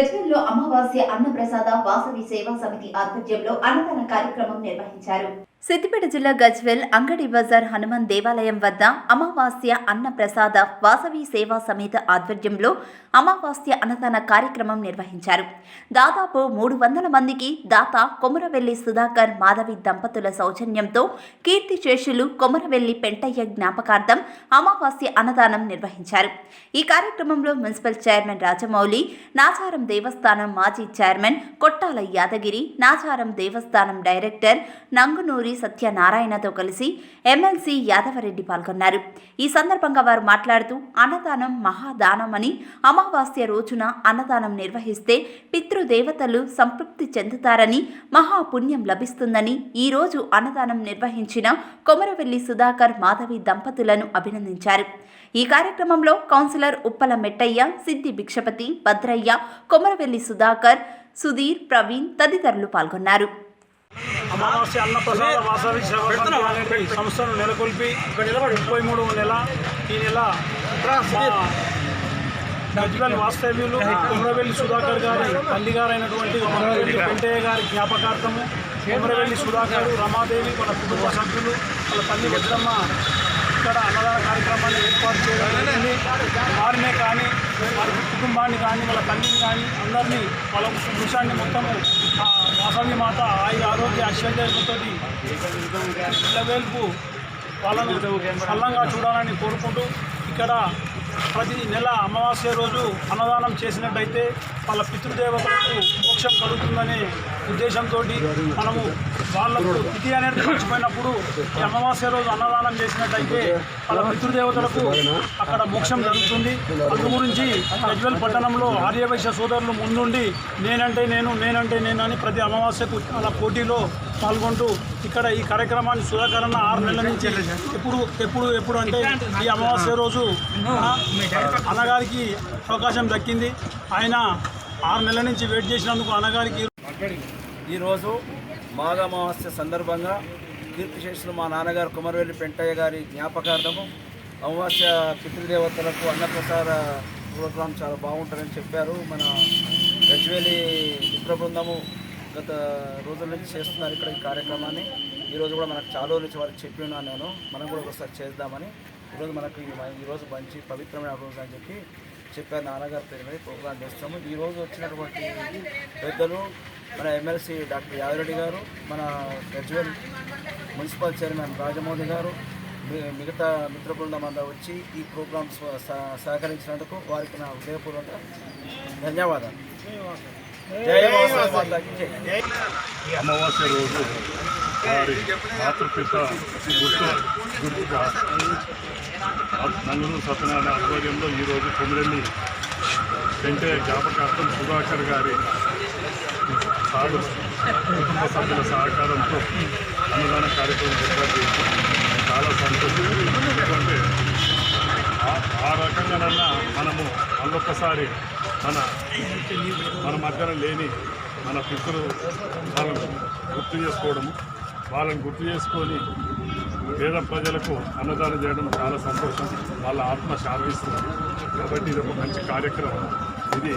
ప్రజల గజ్వెల్లో అమావాస్య అన్నప్రసాద వాసవి సేవా సమితి ఆధ్వర్యంలో అన్నదాన కార్యక్రమం నిర్వహించారు. సిద్దిపేట జిల్లా గజ్వెల్ అంగడి బజార్ హనుమాన్ దేవాలయం వద్ద అమావాస్య అన్న ప్రసాద వాసవి సేవా సమేత ఆధ్వర్యంలో అమావాస్య అన్నదాన కార్యక్రమం నిర్వహించారు. దాదాపు మూడు వందల మందికి దాత కొమరవెల్లి సుధాకర్ మాధవి దంపతుల సౌజన్యంతో కీర్తి శేషులు కొమరవెల్లి పెంటయ్య జ్ఞాపకార్థం అమావాస్య అన్నదానం నిర్వహించారు. ఈ కార్యక్రమంలో మున్సిపల్ చైర్మన్ రాజమౌళి నాచారం దేవస్థానం మాజీ చైర్మన్ కొట్టాల యాదగిరి నాచారం దేవస్థానం డైరెక్టర్ నంగునూరి సత్యనారాయణతో కలిసి ఎమ్మెల్సీ యాదవరెడ్డి పాల్గొన్నారు. ఈ సందర్భంగా వారు మాట్లాడుతూ అన్నదానం మహాదానం అని అమావాస్య రోజున అన్నదానం నిర్వహిస్తే పితృదేవతలు సంతృప్తి చెందుతారని మహాపుణ్యం లభిస్తుందని ఈ రోజు అన్నదానం నిర్వహించిన కొమరవెల్లి సుధాకర్ మాధవి దంపతులను అభినందించారు. ఈ కార్యక్రమంలో కౌన్సిలర్ ఉప్పల మెట్టయ్య సిద్ధి భిక్షపతి భద్రయ్య కొమరవెల్లి సుధాకర్ సుధీర్ ప్రవీణ్ తదితరులు పాల్గొన్నారు. అమావాస్య అన్నప్రసాద వాసవి సంస్థను నెలకొల్పి ముప్పై మూడవ నెల ఈ నెల గజ్వెల్ వాస్తవ్యులు కుమరవెల్లి సుధాకర్ గారి తల్లి గారైనటువంటి కుమరవెల్లి వెంకయ్య గారి జ్ఞాపకార్థము కుమరవెల్లి సుధాకర్ రమాదేవి వాళ్ళ కుటుంబ సభ్యులు వాళ్ళ తల్లి వజ్రమ్మ ఇక్కడ కార్యక్రమాన్ని ఏర్పాటు చేయడం వారినే కానీ వారి కుటుంబాన్ని కానీ వాళ్ళ తల్లిని కానీ అందరినీ వాళ్ళ దృశ్యాన్ని మొత్తము వాసవి మాత ఆయుర ఆరోగ్య ఐశ్వర్యంతో ఇళ్ళవేల్పు వాళ్ళను సల్లంగా చూడాలని కోరుకుంటూ ఇక్కడ ప్రతి నెల అమావాస్య రోజు అన్నదానం చేసినట్టయితే వాళ్ళ పితృదేవతలకు మోక్షం కలుగుతుందనే ఉద్దేశంతో మనము వాళ్ళకు తిథి అనేది మర్చిపోయినప్పుడు ఈ అమావాస్య రోజు అన్నదానం చేసినట్టయితే వాళ్ళ పితృదేవతలకు అక్కడ మోక్షం జరుగుతుంది. అందు గురించి గజ్వెల్ పట్టణంలో ఆర్యవైశ్య సోదరులు ముందుండి నేనంటే నేను నేనంటే నేను అని ప్రతి అమావాస్యకు అలా పోటీలో పాల్గొంటూ ఇక్కడ ఈ కార్యక్రమాన్ని సుధాకరణ ఆరు నెలల నుంచి ఎప్పుడు ఎప్పుడు ఎప్పుడు అంటే ఈ అమావాస్య రోజు అన్నగారికి అవకాశం దక్కింది. ఆయన ఆరు నెలల నుంచి వెయిట్ చేసినందుకు అన్నగారికి ఈరోజు మాఘ అమావాస్య సందర్భంగా కీర్తిశేషులు మా నాన్నగారు కుమరవెల్లి పెంటయ్య గారి జ్ఞాపకార్థము అమావాస్య పితృదేవతలకు అన్నప్రసార ప్రోగ్రాం చాలా బాగుంటుందని చెప్పారు. మన గజ్వేలి మిత్ర బృందము గత రోజుల నుంచి చేస్తున్నారు ఇక్కడ ఈ కార్యక్రమాన్ని. ఈరోజు కూడా మనకు చాలా రోజుల నుంచి వారికి చెప్పి ఉన్నాను నేను మనం కూడా ఒకసారి చేద్దామని. ఈరోజు మనకు ఈ- ఈరోజు మంచి పవిత్రమైన రోజు అని చెప్పి చెప్పారు నాన్నగారి పేరు మీద ప్రోగ్రాం చేస్తాము. ఈరోజు వచ్చినటువంటి పెద్దలు మన ఎమ్మెల్సీ డాక్టర్ యాదరెడ్డి గారు మన గజ్వెల్ మున్సిపల్ చైర్మన్ రాజమౌళి గారు మిగతా మిత్ర బృందం అంతా వచ్చి ఈ ప్రోగ్రామ్స్ సహకరించినందుకు వారికి నా హృదయపూర్వక ధన్యవాదాలు. అమావాస్య రోజు వారి మాతృపిత గుర్తు గుర్తుగా నంగునూరు సత్యనారాయణ ఆధ్వర్యంలో ఈరోజు కొమిరెల్లి వెంకయ్య జ్ఞాపకార్థం సుధాకర్ గారి సాగు కుటుంబ సభ్యుల సహకారంతో అన్నదాన కార్యక్రమం ఏర్పాటు చేసి చాలా సంతోషం. ఎందుకంటే ఆ- ఆ రకంగానన్నా మనము మళ్ళొక్కసారి మన మన మధ్యన లేని మన పితృ వాళ్ళను గుర్తు చేసుకోవడము వాళ్ళని గుర్తు చేసుకొని పేద ప్రజలకు అన్నదానం చేయడం చాలా సంతోషం. వాళ్ళ ఆత్మ శాంతిస్తుంది. కాబట్టి ఇది ఒక మంచి కార్యక్రమం. ఇది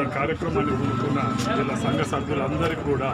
ఈ కార్యక్రమాన్ని కోరుకున్న వీళ్ళ సంఘ సభ్యులందరికీ కూడా